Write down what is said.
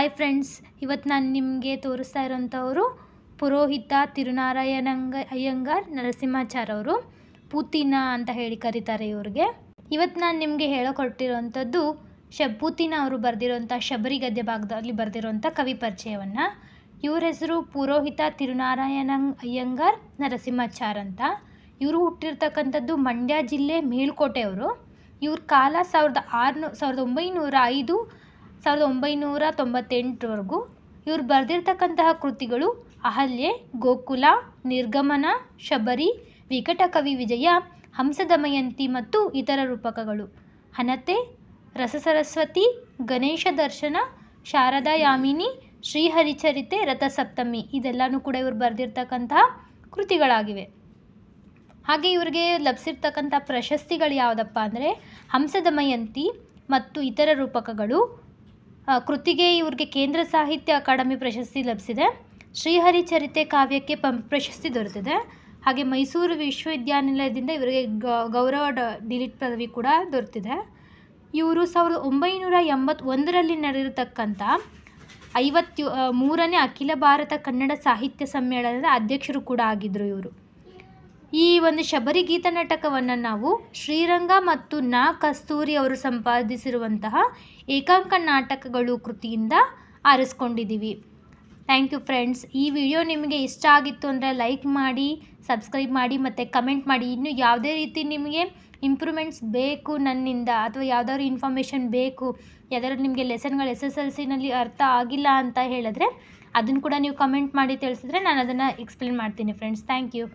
Hi friends ಇವತ್ತು ನಾನು ನಿಮಗೆ ತೋರಿಸ್ತಾ ಇರೋಂಥವರು ಪುರೋಹಿತ ತಿರುನಾರಾಯಣಂಗ ಅಯ್ಯಂಗಾರ್ ನರಸಿಂಹಾಚಾರ್ ಅವರು. ಪೂತಿನ ಅಂತ ಹೇಳಿ ಕರೀತಾರೆ ಇವ್ರಿಗೆ. ಇವತ್ತು ನಾನು ನಿಮಗೆ ಹೇಳಕೊಟ್ಟಿರೋಂಥದ್ದು ಶ ಪೂತಿನ ಅವರು ಬರೆದಿರೋಂಥ ಶಬರಿ ಗದ್ಯ ಭಾಗದಲ್ಲಿ ಬರೆದಿರೋಂಥ ಕವಿ ಪರಿಚಯವನ್ನು. ಇವ್ರ ಹೆಸರು ಪುರೋಹಿತ ತಿರುನಾರಾಯಣಂಗ್ ಅಯ್ಯಂಗಾರ್ ನರಸಿಂಹಾಚಾರ್ ಅಂತ. ಇವರು ಹುಟ್ಟಿರ್ತಕ್ಕಂಥದ್ದು ಮಂಡ್ಯ ಜಿಲ್ಲೆ ಮೇಲ್ಕೋಟೆಯವರು. ಇವ್ರ ಕಾಲ ಸಾವಿರದ ಆರುನೂ, ಸಾವಿರದ ಒಂಬೈನೂರ ಐದು ಸಾವಿರದ ಒಂಬೈನೂರ ತೊಂಬತ್ತೆಂಟರವರೆಗೂ ಇವ್ರು ಬರೆದಿರ್ತಕ್ಕಂತಹ ಕೃತಿಗಳು ಅಹಲ್ಯೆ, ಗೋಕುಲ, ನಿರ್ಗಮನ, ಶಬರಿ, ವಿಕಟಕವಿ ವಿಜಯ, ಹಂಸದಮಯಂತಿ ಮತ್ತು ಇತರ ರೂಪಕಗಳು. ಹನತೆ, ರಸಸರಸ್ವತಿ, ಗಣೇಶ ದರ್ಶನ ಶಾರದಾ ಯಾಮಿನಿ ಶ್ರೀಹರಿಚರಿತೆ, ರಥಸಪ್ತಮಿ ಇದೆಲ್ಲನೂ ಕೂಡ ಇವರು ಬರೆದಿರ್ತಕ್ಕಂತಹ ಕೃತಿಗಳಾಗಿವೆ. ಹಾಗೆ ಇವರಿಗೆ ಲಭಿಸಿರ್ತಕ್ಕಂಥ ಪ್ರಶಸ್ತಿಗಳು ಯಾವುದಪ್ಪ ಅಂದರೆ ಹಂಸದಮಯಂತಿ ಮತ್ತು ಇತರ ರೂಪಕಗಳು ಕೃತಿಗೆ ಇವ್ರಿಗೆ ಕೇಂದ್ರ ಸಾಹಿತ್ಯ ಅಕಾಡೆಮಿ ಪ್ರಶಸ್ತಿ ಲಭಿಸಿದೆ. ಶ್ರೀಹರಿ ಚರಿತೆ ಕಾವ್ಯಕ್ಕೆ ಪ್ರಶಸ್ತಿ ದೊರೆತಿದೆ. ಹಾಗೆ ಮೈಸೂರು ವಿಶ್ವವಿದ್ಯಾನಿಲಯದಿಂದ ಇವರಿಗೆ ಗೌರವ ಡಿಲಿಟ್ ಪದವಿ ಕೂಡ ದೊರೆತಿದೆ. ಇವರು ಸಾವಿರದ ಒಂಬೈನೂರ ಎಂಬತ್ತೊಂದರಲ್ಲಿ ನಡೆದಿರತಕ್ಕಂಥ ಐವತ್ತು ಮೂರನೇ ಅಖಿಲ ಭಾರತ ಕನ್ನಡ ಸಾಹಿತ್ಯ ಸಮ್ಮೇಳನದ ಅಧ್ಯಕ್ಷರು ಕೂಡ ಆಗಿದ್ದರು ಇವರು. ಈ ಒಂದು ಶಬರಿ ಗೀತ ನಾಟಕವನ್ನು ನಾವು ಶ್ರೀರಂಗ ಮತ್ತು ನಾ ಕಸ್ತೂರಿ ಅವರು ಸಂಪಾದಿಸಿರುವಂತಹ ಏಕಾಂಕ ನಾಟಕಗಳು ಕೃತಿಯಿಂದ ಆರಿಸ್ಕೊಂಡಿದ್ದೀವಿ. ಥ್ಯಾಂಕ್ ಯು ಫ್ರೆಂಡ್ಸ್ ಈ ವಿಡಿಯೋ ನಿಮಗೆ ಇಷ್ಟ ಆಗಿತ್ತು ಅಂದರೆ ಲೈಕ್ ಮಾಡಿ ಸಬ್ಸ್ಕ್ರೈಬ್ ಮಾಡಿ ಮತ್ತು ಕಮೆಂಟ್ ಮಾಡಿ. ಇನ್ನೂ ಯಾವುದೇ ರೀತಿ ನಿಮಗೆ ಇಂಪ್ರೂವ್ಮೆಂಟ್ಸ್ ಬೇಕು ನನ್ನಿಂದ ಅಥವಾ ಯಾವುದಾದ್ರು ಇನ್ಫಾರ್ಮೇಷನ್ ಬೇಕು, ಯಾವ್ದಾದ್ರು ನಿಮಗೆ ಲೆಸನ್ಗಳು ಎಸ್ ಎಸ್ ಎಲ್ ಸಿನಲ್ಲಿ ಅರ್ಥ ಆಗಿಲ್ಲ ಅಂತ ಹೇಳಿದ್ರೆ ಅದನ್ನು ಕೂಡ ನೀವು ಕಮೆಂಟ್ ಮಾಡಿ ತಿಳಿಸಿದ್ರೆ ನಾನು ಅದನ್ನು ಎಕ್ಸ್ಪ್ಲೇನ್ ಮಾಡ್ತೀನಿ ಫ್ರೆಂಡ್ಸ್ ಥ್ಯಾಂಕ್ ಯು